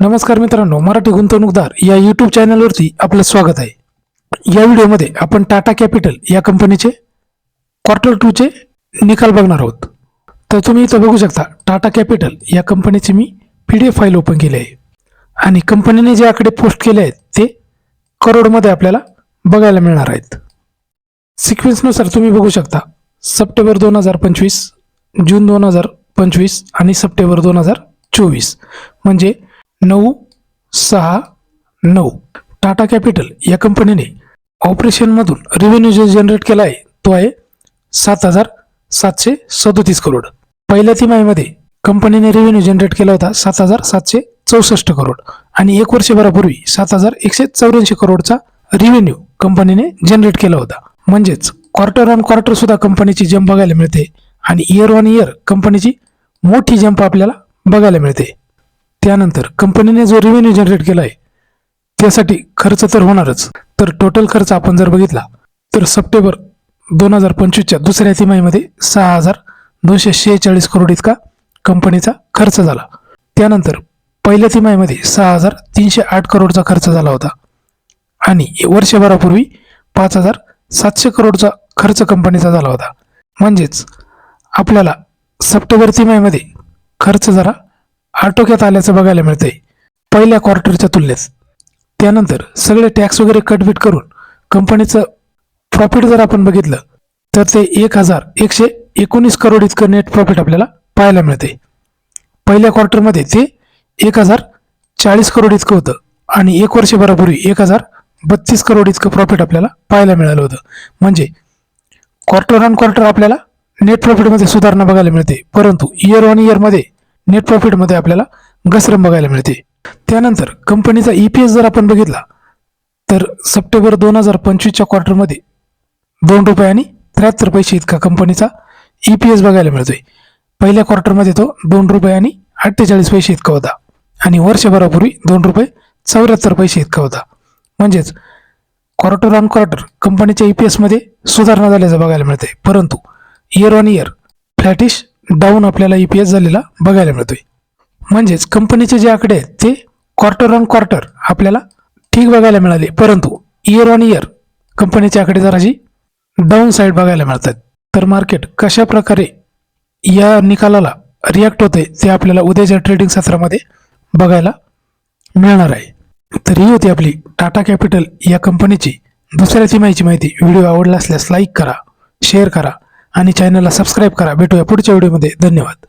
नमस्कार मित्रांनो मराठी गुंतवणूकदार या यूट्यूब चॅनलवरती आपलं स्वागत आहे. या व्हिडिओमध्ये आपण टाटा कॅपिटल या कंपनीचे क्वार्टर टूचे निकाल बघणार आहोत. तर तुम्ही इथं बघू शकता टाटा कॅपिटल या कंपनीची मी P D F file open केली आहे. आणि कंपनीने जे आकडे पोस्ट केले आहेत ते करोडमध्ये आपल्याला बघायला मिळणार आहेत. सिक्वेन्सनुसार तुम्ही बघू शकता सप्टेंबर दोन हजार पंचवीस जून दोन हजार पंचवीस आणि सप्टेंबर दोन हजार चोवीस. म्हणजे नऊ सहा नऊ. टाटा कॅपिटल या कंपनीने ऑपरेशनमधून रेव्हेन्यू जो जनरेट केला आहे तो आहे सात हजार सातशे सदोतीस करोड पहिल्या तिमाहीमध्ये कंपनीने रेव्हेन्यू जनरेट केला होता सात हजार सातशे चौसष्ट करोड आणि एक वर्षभरापूर्वी सात हजार एकशे चौऱ्याऐंशी करोडचा रेव्हेन्यू कंपनीने जनरेट केला होता. म्हणजेच क्वार्टर ऑन क्वार्टर सुद्धा कंपनीची जंप बघायला मिळते आणि इयर ऑन इयर कंपनीची मोठी जंप आपल्याला बघायला मिळते. त्यानंतर कंपनीने जो रेव्हेन्यू जनरेट केला आहे त्यासाठी खर्च तर होणारच. तर टोटल खर्च आपण जर बघितला तर सप्टेंबर दोन हजार पंचवीसच्या दुसऱ्या तिमाहीमध्ये सहा हजार दोनशे शेहेचाळीस करोड इतका कंपनीचा खर्च झाला. त्यानंतर पहिल्या तिमाहीमध्ये सहा हजार तीनशे आठ करोडचा खर्च झाला होता. आणि वर्षभरापूर्वी पाच हजार सातशे करोडचा खर्च कंपनीचा झाला होता. म्हणजेच आपल्याला सप्टेंबर तिमाहीमध्ये खर्च जरा आटोक्यात आल्याचं बघायला मिळतंय. पहिल्या क्वार्टरच्या तुलनेत. त्यानंतर सगळे टॅक्स वगैरे कटबीट करून कंपनीचं प्रॉफिट जर आपण बघितलं तर ते एक हजार एकशे एकोणीस करोड इतकं नेट प्रॉफिट आपल्याला पाहायला मिळते पहिल्या क्वार्टरमध्ये ते एक हजार चाळीस करोड इतकं होतं आणि एक वर्षभरापूर्वी एक हजार बत्तीस करोड इतकं प्रॉफिट आपल्याला पाहायला मिळालं होतं. म्हणजे क्वार्टर ऑन क्वार्टर आपल्याला नेट प्रॉफिटमध्ये सुधारणा बघायला मिळते. परंतु इयर ऑन इयरमध्ये नेट प्रॉफिटमध्ये आपल्याला घसरण बघायला मिळते. त्यानंतर कंपनीचा ई पी एस जर आपण बघितला तर सप्टेंबर दोन हजार पंचवीसच्या क्वार्टरमध्ये दोन रुपये आणि त्र्याहत्तर पैसे इतका कंपनीचा ई पी एस बघायला मिळतोय. पहिल्या क्वार्टरमध्ये तो दोन रुपये आणि अठ्ठेचाळीस पैसे इतका होता. आणि वर्षभरापूर्वी दोन रुपये चौऱ्याहत्तर पैसे इतका होता. म्हणजेच क्वार्टर ऑन क्वार्टर कंपनीच्या ई पी एसमध्ये सुधारणा झाल्याचं बघायला मिळते परंतु year on year flattish down आपल्याला ई पी एस झालेला बघायला मिळतोय. म्हणजेच कंपनीचे जे आकडे आहेत ते क्वार्टर ऑन क्वार्टर आपल्याला ठीक बघायला मिळाले. परंतु इयर ऑन इयर कंपनीचे आकडे जराशी डाऊन साईड बघायला मिळतात. तर मार्केट कशा प्रकारे या निकालाला रिॲक्ट होते ते आपल्याला उद्याच्या ट्रेडिंग सत्रामध्ये बघायला मिळणार आहे. तर ही होती आपली टाटा कॅपिटल या कंपनीची. दुसऱ्या तिमाहीची माहिती. व्हिडिओ आवडला असल्यास लाईक करा शेअर करा आणि चॅनलला सबस्क्राईब करा. भेटूया पुढच्या व्हिडिओमध्ये धन्यवाद.